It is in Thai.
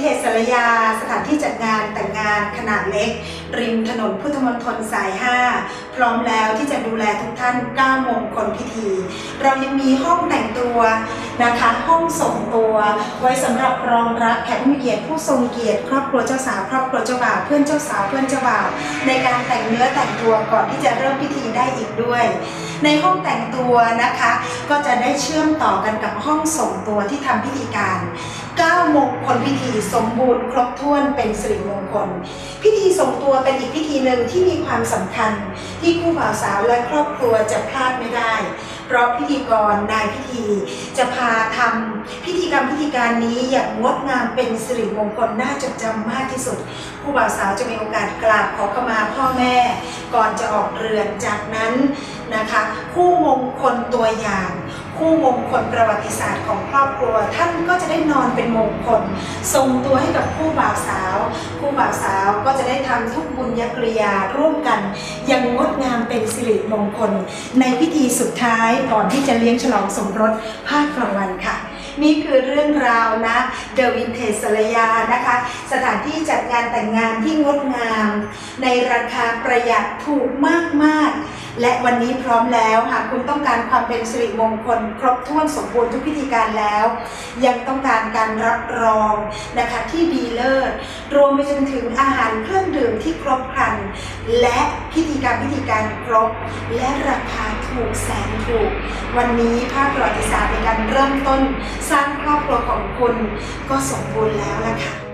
เทศรยา สถานที่จัดงานแต่งงานขนาดเล็ก ริมถนนพุทธมณฑลสาย 5 พร้อมแล้วที่จะดูแลทุกท่าน9โมงคนพิธี เรายังมีห้องแต่งตัว นะคะ ห้องส่งตัวไว้สำหรับรองรับแขกผู้มีเกียรติผู้ทรงเกียรติครอบครัวเจ้าสาวครอบครัวเจ้าบ่าวเพื่อนเจ้าสาวเพื่อนเจ้าบ่าวในการแต่งเนื้อแต่งตัวก่อนที่จะเริ่มพิธีได้อีกด้วย ในห้องแต่งตัวนะคะ ก็จะได้เชื่อมต่อกันกับห้องส่งตัวที่ทำพิธีการ9มงคลพิธีสมบูรณ์ครบถ้วนเป็นสิริมงคล พิธีส่งตัวเป็นอีกพิธีหนึ่งที่มีความสำคัญ ที่คู่บ่าวสาวและครอบครัวจะพลาดไม่ได้ เพราะพิธีกรนายพิธี จะพาทำพิธีกรรมพิธีการนี้อย่างงดงามเป็นสิริมงคลน่าจดจำมากที่สุด ผู้บ่าวสาวจะมีโอกาสกราบขอขมาพ่อแม่ ก่อนจะออกเรือนจากนั้นนะคะคู่มงคลตัวอย่าง คู่มงคลประวัติศาสตร์ของครอบครัว ท่านก็จะได้นอนเป็นมงคล ทรงตัวให้กับคู่บ่าวสาว คู่บ่าวสาวก็จะได้ทำทุกบุญญกริยาร่วมกันอยังงดงาม สิริมงคล ในพิธีสุดท้ายก่อนที่จะเลี้ยงฉลองสมรสภาคกลางวันค่ะ นี่คือเรื่องราวนะเดวินเทสรยานะคะ สถานที่จัดงานแต่งงานที่งดงาม ในราคาประหยัดถูกมากๆและวันนี้พร้อมแล้วหากคุณต้องการความเป็นสิริมงคล ครบถ้วนสมบูรณ์ทุกพิธีการแล้ว ยังต้องการการรับรองนะคะที่ดีเลิศรวมไปจนถึงอาหารเครื่องดื่มที่ครบครัน และพิธีการพิธีการครบและราคา ถูกแสนถูกวันนี้ภาพประวัติศาสตร์ในการเริ่มต้นสร้างครอบครัวของคุณก็สมบูรณ์แล้วล่ะค่ะ